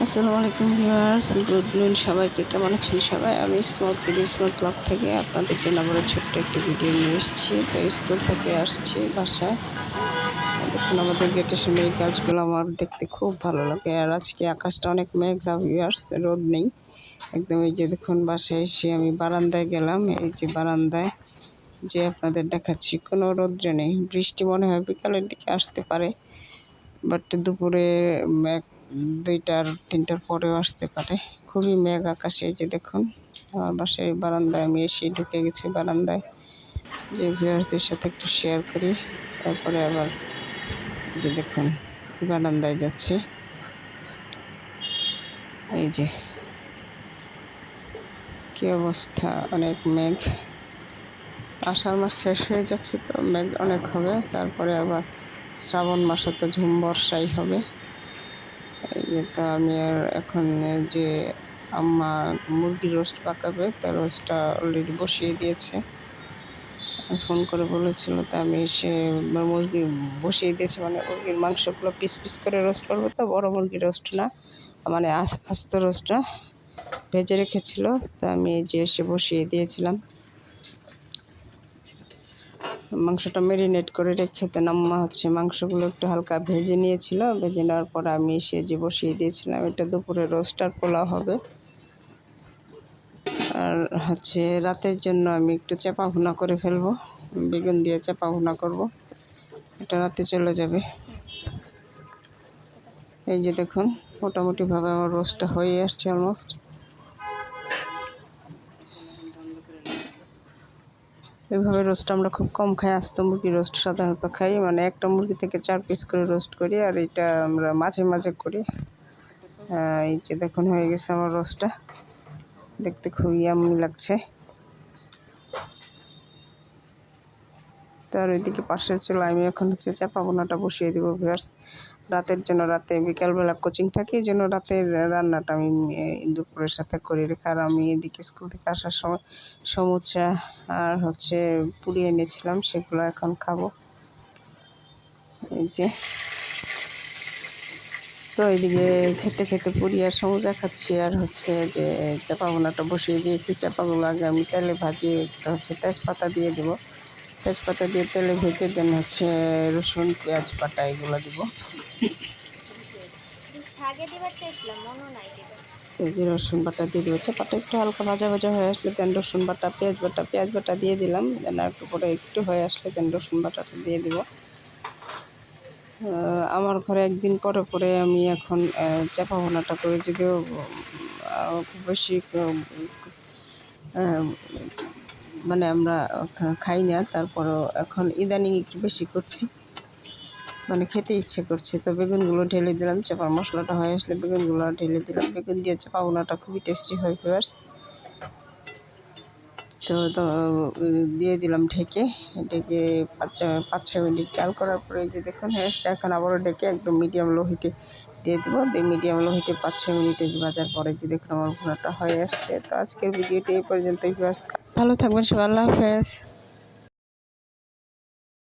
আসসালামু আলাইকুম viewers, good নুন সবাইকে। কেমন আছেন সবাই? আমি স্মল ভিডিও স্মল ব্লগ থেকে আপনাদের জন্য আবার ছোট্ট একটি ভিডিও নিয়ে এসেছি। তো স্কুল থেকে আসছি বাসায়। দেখুন, আমাদের গেটের সামনে এই গাছগুলো আমার দেখতে খুব ভালো লাগে। আর আজকে আকাশটা অনেক মেঘলা ভিউয়ার্স, রোদ নেই। একদম এই যে দেখুন, বাসায় এসে আমি বারান্দায় গেলাম। এই যে বারান্দায় যে আপনাদের দেখাচ্ছি, কোনো রৌদ্রে নেই। বৃষ্টি মনে হয় বিকালের দিকে আসতে পারে। বাট দুপুরে দুইটার, তিনটার পরেও আসতে পারে। খুবই মেঘ আকাশে যে দেখুন, আমার বাসায় বারান্দায় আমি এসে ঢুকে গেছি বারান্দায়। যে ভিউয়ার্সদের সাথে একটু শেয়ার করি, তারপরে আবার যে দেখুন, বারান্দায় যাচ্ছি। এই যে, কি অবস্থা, অনেক মেঘ। আষাঢ় মাস শেষ হয়ে যাচ্ছে তো, মেঘ অনেক হবে, তারপরে আবার শ্রাবণ মাসে তো ঝুম বর্ষাই হবে। তো আমি আর এখন যে আম্মা মুরগির রোস্ট পাকাবে তার রোস্টটা অলরেডি বসিয়ে দিয়েছে। ফোন করে বলেছিল তা আমি সে মুরগি বসিয়ে দিয়েছে মানে মুরগির মাংসগুলো পিস পিস করে রোস্ট করব তো বড় মুরগির রোস্ট না মানে আস্ত রোস্টটা ভেজে রেখেছিল। তা আমি যে এসে বসিয়ে দিয়েছিলাম। মাংসটা ম্যারিনেট করে রেখে দেন। আম্মা হচ্ছে মাংসগুলো একটু হালকা ভেজে নিয়েছিল। ভেজে নেওয়ার পর আমি এসে যে বসিয়ে দিয়েছিলাম, এটা দুপুরে রোস্টার পোলাও হবে। আর হচ্ছে রাতের জন্য আমি একটু চাপা ভুনা করে ফেলব। বেগুন দিয়ে চাপা ভুনা করব। এটা রাতে চলে যাবে। এই যে দেখুন, মোটামুটিভাবে আমার রোস্টটা হয়ে আসছে অলমোস্ট এভাবে রোস্ট আমরা খুব কম খাই, আস্ত মুরগি রোস্ট সাধারণত খাই। মানে একটা মুরগি থেকে চার পিস করে রোস্ট করি আর এটা আমরা মাঝে মাঝে করি। এই যে দেখুন হয়ে গেছে আমার রোস্টটা। দেখতে খুবই ইয়ামি লাগছে। তার ওইদিকে পাশের চলো আমি এখন হচ্ছে চাপা বোনাটা বসিয়ে দেবো ভিউয়ার্স রাতের জন্য রাতে বিকালবেলা কোচিং থাকে, এই জন্য রাতের রান্নাটা আমি দুপুরের সাথে করে রেখে। আর আমি এদিকে স্কুল থেকে আসার সময় সমুচা আর হচ্ছে পুরি এনেছিলাম, সেগুলো এখন খাব। এই যে। তো এইদিকে খেতে খেতে পুরি আর সমুচা খাচ্ছি, আর হচ্ছে যে চাপা বোনাটা বসিয়ে দিয়েছি। চাপাগুলো আগে আমি তেলে ভাজিয়ে হচ্ছে তেজপাতা দিয়ে দেবো। তেজপাতা দিয়ে তেলে ভেজে দেন হচ্ছে রসুন পেঁয়াজ পাটা এগুলো দিব। এই যে রসুন বাটা দিয়ে দেবো। চাপাটা একটু হালকা ভাজা ভাজা হয়ে আসলে দেন রসুন বাটা পেঁয়াজ বাটা পেঁয়াজ বাটা দিয়ে দিলাম। দেন আর একটু পরে একটু হয়ে আসলে দেন রসুন বাটাটা দিয়ে দিব। আমার ঘরে একদিন পরে পরে আমি এখন চাপা ভোনাটা করে যদিও খুব বেশি মানে আমরা খাই না, তারপরও এখন ইদানিং একটু বেশি করছি। মানে খেতে ইচ্ছে করছে, তো বেগুনগুলো ঢেলে দিলাম, চাপার মশলাটা হয়ে আসলে বেগুনগুলো ঢেলে দিলাম। বেগুন দিয়ে চাপা বোনাটা খুবই টেস্টি হয় ফেভার্স তো দিয়ে দিলাম ঢেকে। ঢেকে পাঁচ পাঁচ, ছয় মিনিট চাল করার পরে যে দেখুন হ্যাঁ এখন আবারও ঢেকে একদম মিডিয়াম লো হিটে দিয়ে দেবো। দিয়ে মিডিয়াম লো হিটে পাঁচ ছয় মিনিটে ভাজার পরে যদি দেখুন আমার হয়ে আসছে। তো আজকের ভিডিওটি এই পর্যন্ত ভালো থাকবেন সবাই, আল্লাহ হাফেজ।